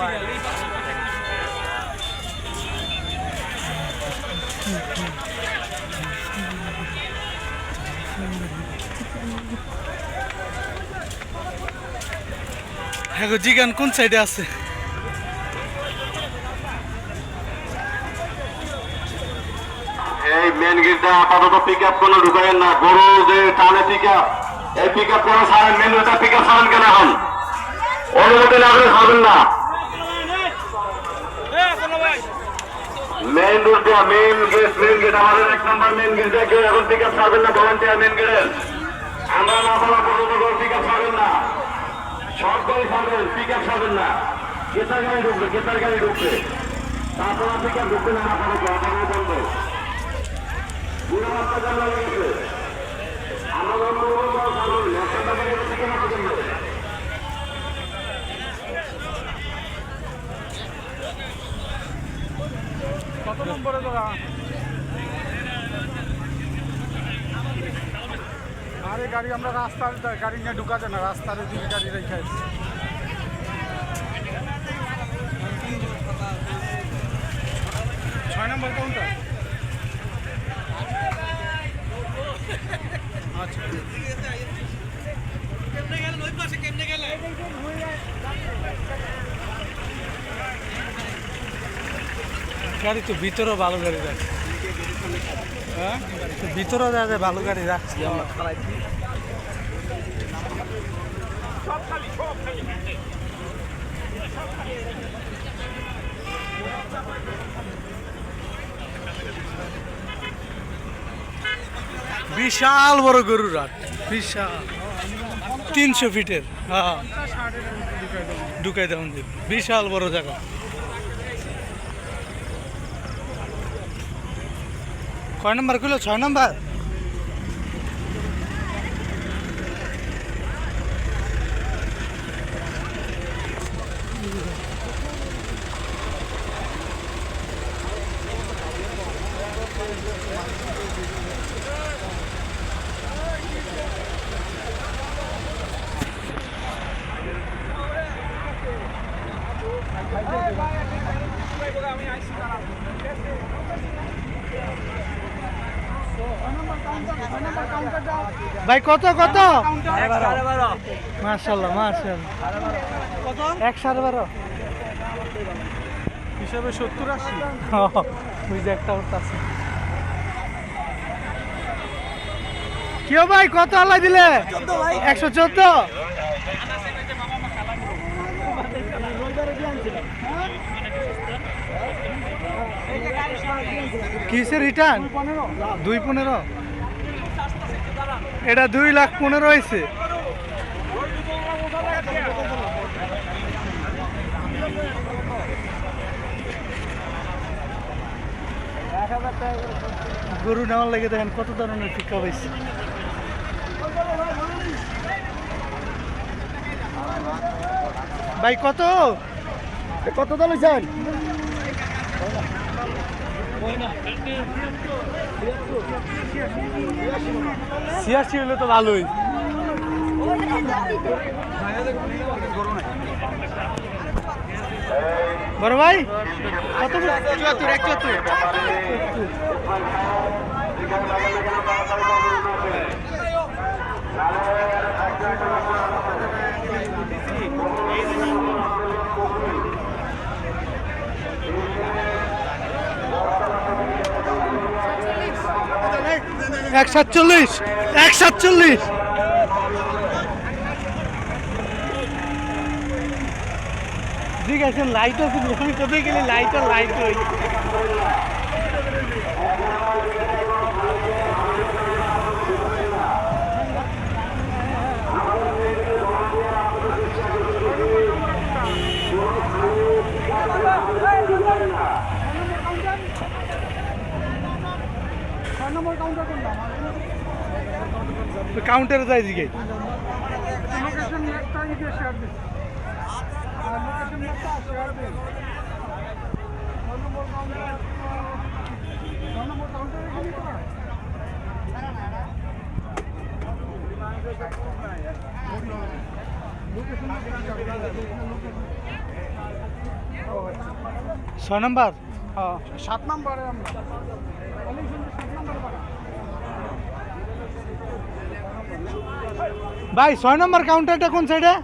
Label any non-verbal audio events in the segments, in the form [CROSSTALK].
হ্যাঁ জিগান, কোন সাইডে আছে? এই মেন গেটটা পিক আপ না। গরু যে টানে পিক আপ এই পিক আপ কোনো সারেন মেন পিক আপ সারেন কেন এখন? অনুমতি না করে না। মেইন দেওয়া মেইন গেট মেইন গেট আমাদের এক নম্বর মেইন গেট দেখে এখন পিক আপ ছাড়বেন না ভলান্টিয়ার মেইন গেটের আমরা না বলা পর্যন্ত পিক আপ ছাড়বেন না। গাড়ি ছাড়বেন পিক আপ ছাড়বেন না। কেতার গাড়ি ঢুকবে কেতার গাড়ি ঢুকবে। তারপর পিক আপ ঢুকবে না আপনাদের আপনাদের বন্ধ। পুরো রাস্তা জানা গেছে আমরা বন্ধ করব ছাড়বেন রাস্তাটা থেকে পিক আপ ছাড়বেন কত নম্বরে আরে গাড়ি, আমরা রাস্তার গাড়ি নিয়ে ঢুকা যায় না, রাস্তার দিকে গাড়ি রেখে ছয় নম্বর কোনটা আচ্ছা। গাড়ি তো ভিতরেও ভালো গাড়ি রাখছি হ্যাঁ? ভিতরেও দেখা যায় ভালো গাড়ি রাখছি আমরা বিশাল বড় গরুর হাট। বিশাল। তিনশো ফিটের হ্যাঁ। ঢুকাই দেওয়া বিশাল বড় জায়গা। কয় নম্বর খুলো ছয় নম্বর ভাই কত কত? মার্শাল্লাহ মার্শাল্লাহ এক সাড়ে বারো। হিসাবে সত্তর আশি। যে একটা ওটা আছে কেউ ভাই কত আল্লাহ দিলে? একশো চোদ্দ? কিসের রিটার্ন দুই পনেরো। এটা দুই লাখ পনেরো হয়েছে। গরু নেওয়ার লেগে দেখেন কত ধরনের আপ হয়েছে ভাই কত? কত দাম হয়েছেন ছিয়াশি হলে তো ভালোই। বড় ভাই কত চুয়াত্তর এক চুয়াত্তর এক সাতচল্লিশ এক সাতচল্লিশ ঠিক আছে লাইট আছে আমি কোথায় গেলে লাইট আর লাইট ওই কাউন্টারে যাই দিকে লোকেশন একটা ইয়ে শেয়ার দিন লোকেশন একটা শেয়ার দিন phone number counter phone number কাউন্টারে কি নিতে পারে লোকেশন ছয় নম্বর? সাত নম্বরে আমরা। সাত নম্বর ভাই ছয় নম্বর কাউন্টারটা কোন সাইডে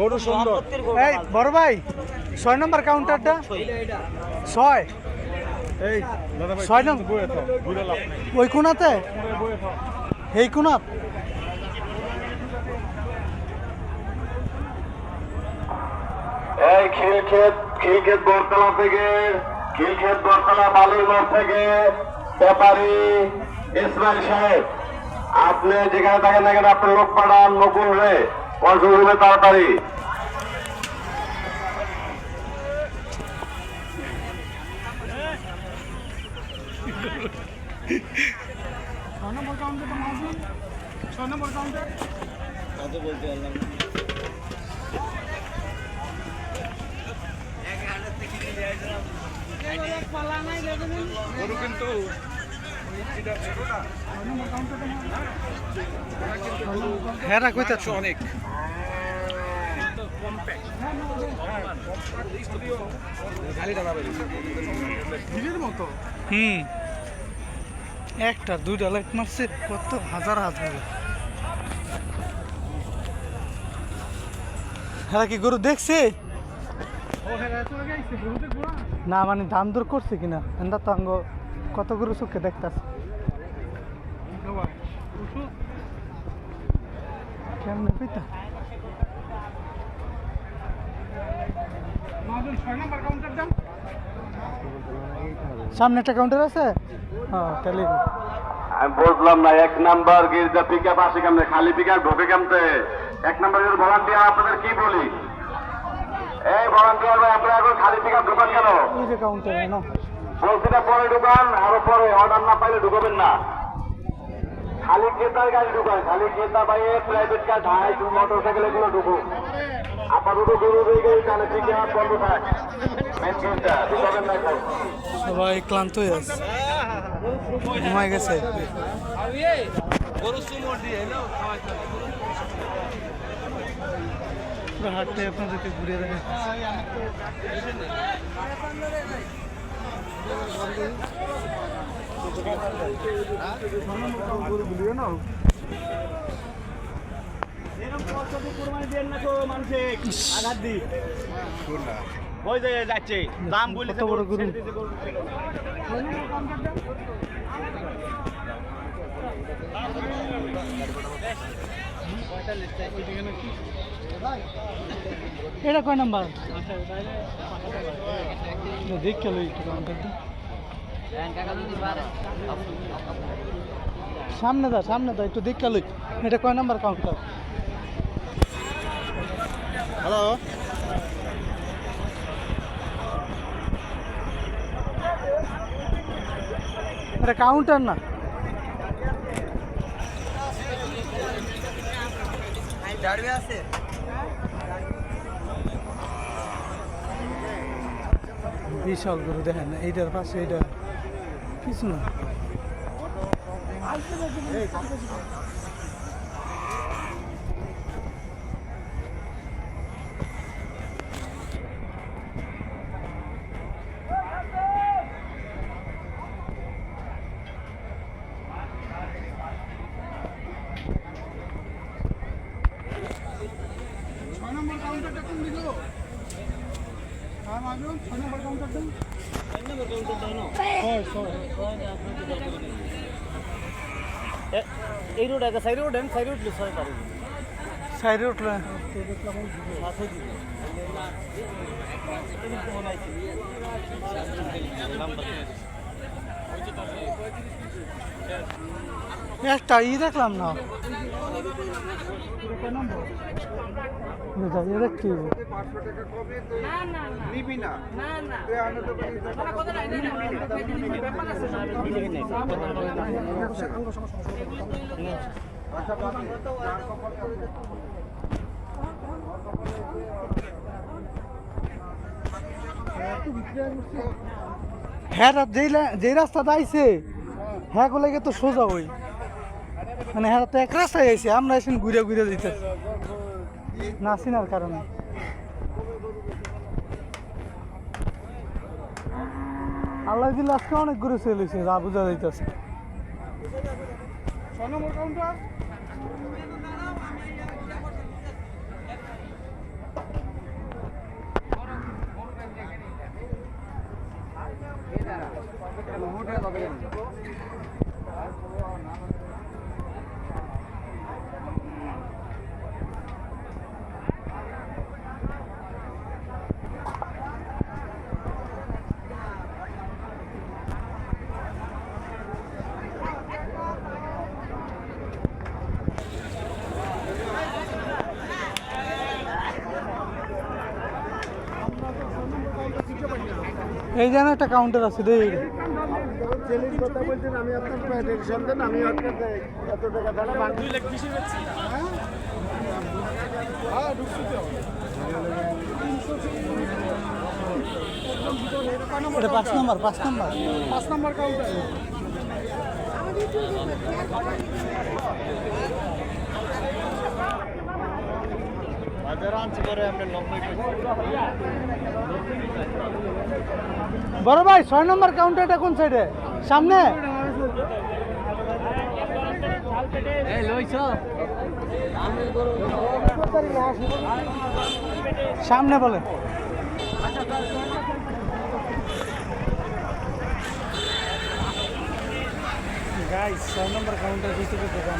গরু সুন্দর। এই বড় ভাই ছয় নম্বর কাউন্টারটা ছয়। এই ছয় নম্বর ওই কোনাতে? এই কোনাত? এই খিলক্ষেত খিলক্ষেত বরতলা থেকে খিলক্ষেত বরতলা বালুর মোড় থেকে ব্যাপারী ইসমাইল সাহেব আপনি যেখানে থাকেন না কেন আপনার লোক পাঠান নকুল রে কন্ট্রোল রুমে তাড়াতাড়ি। ছয় নম্বর কাউন্টারটা মাঝুন ছয় নম্বর কাউন্টার গরু কিন্তু হ্যাঁ কইতাছ অনেক। হুম। একটা দুইটা লাইট মারছে কত হাজার হাজার। হ্যাঁ কি গরু দেখছে ও হ্যাঁ এত আগে আইছে গরুতে ঘোড়া না মানে দাম দর করছে কিনা? এন্দা তো আঙ্গ কত গরু চোখে দেখতাছে। কেমনে পিতা? সামনে একটা কাউন্টার আছে? হ্যাঁ আমি বুঝলাম না, এক নাম্বার গির্জা পিক আপ আসে কেমনে? খালি পিক আপ ঢোকে কেমতে এক নাম্বার ভলান্টিয়ার আপনাদের কি বলি? এই ভলান্টিয়ার ভাই আপনারা এখন খালি পিক আপ ঢোকান কেন? বলছি না পরে ঢুকান আরও পরে অর্ডার না পাইলে ঢুকাবেন না। খালি ক্রেতার গাড়ি ঢুকান খালি ক্রেতা পাইয়ে প্রাইভেট কার ঢাই মোটর সাইকেল এগুলো ঢুকুন আপাতত গরু হয়ে গেছে তাহলে পিক আপ বন্ধ থাক। মেন সবাই ক্লান্ত হয়ে আছে। ঘুমাই গেছে। পুরো হাটটাই আপনাদেরকে ঘুরে দেখে কত বড় গরু? এটা কয় নাম্বার? দেখ কেন একটু সামনে দা সামনে দা একটু দেখ কেন এটা কয় নাম্বার কাউন্টার হ্যালো এটা কাউন্টার না? বিশাল গরু দেখেন এইটার পাশে এইটা কিছু না ছয় নম্বর কাউন্টারটা কোন দিকে গো? হ্যাঁ মাঝুন ছয় নম্বর কাউন্টারটা ছয় ছয় এই রোড আগে সাইড রোড সাইড রোড ছয় পারি সাইডে উঠলে একটা ই দেখলাম না বুঝা, হ্যাঁ যেই রাস্তাটা আইছে হ্যাঁ গুলো তো সোজা হই মানে হ্যাঁ তো এক রাস্তায় আইছে, আমরা এসে ঘুরে ঘুরে দিতে না চিনার কারণে। আল্লাহ দিল আজকে অনেক গরু সেল হয়েছে যা বোঝা যাইতেছে। কাউন্টার। এই যেন একটা কাউন্টার আছে রে আমি আপনার এত টাকা নম্বর, পাঁচ নম্বর। পাঁচ নম্বর কাউন্টার বড় ভাই ছয় নম্বর কাউন্টারটা কোন সাইডে সামনে? সামনে বলেন গাইস ছয় নম্বর কাউন্টার ভিতরে দোকান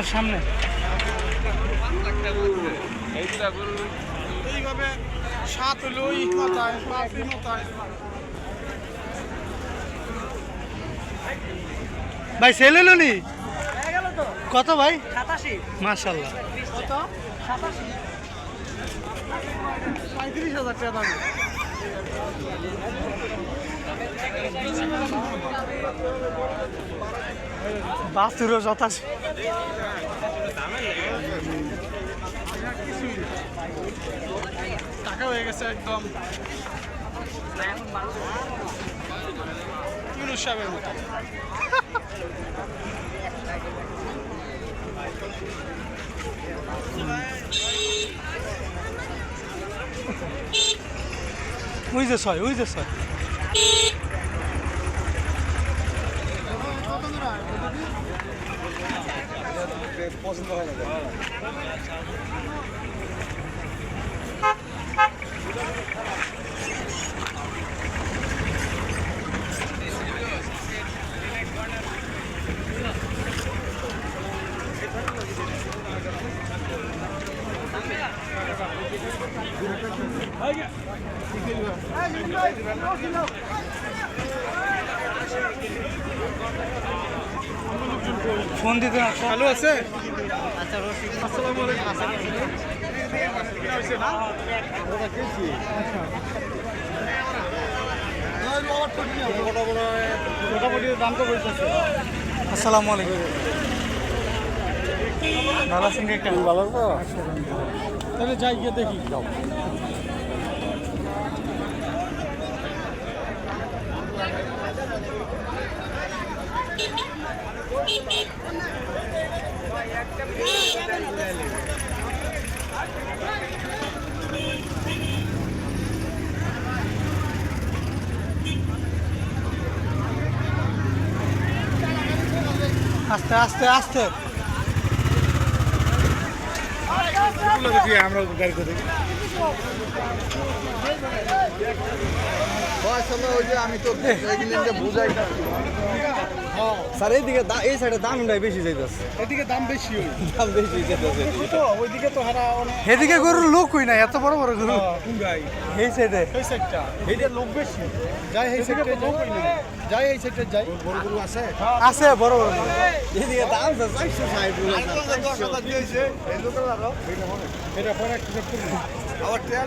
স্যার সামনে। এইভাবে সাত হলো ই মাথায় পাঁচ মাথায়। ভাই সেল হলো নি? কত ভাই? কত? পঁয়ত্রিশ হাজার টাকা দাম। বাস্তুরও যথাসি টাকা হয়ে গেছে একদম। সাহেবের মতো। ওই যে ছয় ওই যে ছয়। পছন্দ হয় না। ফোন দিতে ভালো আছে? আসসালামু আলাইকুম। আসসালামু ভালো আছেন একটা। ভালো তো? তাহলে যাই গিয়ে দেখি। যাও আস্তে আস্তে আস্তে। আমরা গাড়ি করে ওই যে আমি তো [LAUGHS] বুঝাই স্যার এইদিকে দা- এই সাইডে দামটাই বেশি যাইতেছে। এদিকে দাম বেশি দাম বেশি যাইতেছে। তো ওইদিকে তো হারা এদিকে গরুর লোক হই না এত বড় বড় গরু। এই সাইডে এই সাইডটা এইটা লোক বেশি। যাই এই সাইডটা লোক যাই। এই সাইডটা যাই। বড় গরু আছে? আছে বড় বড় গরু। এইদিকে দাম স্যার চারশো ষাট এটা পরে একটু আবার টেয়ার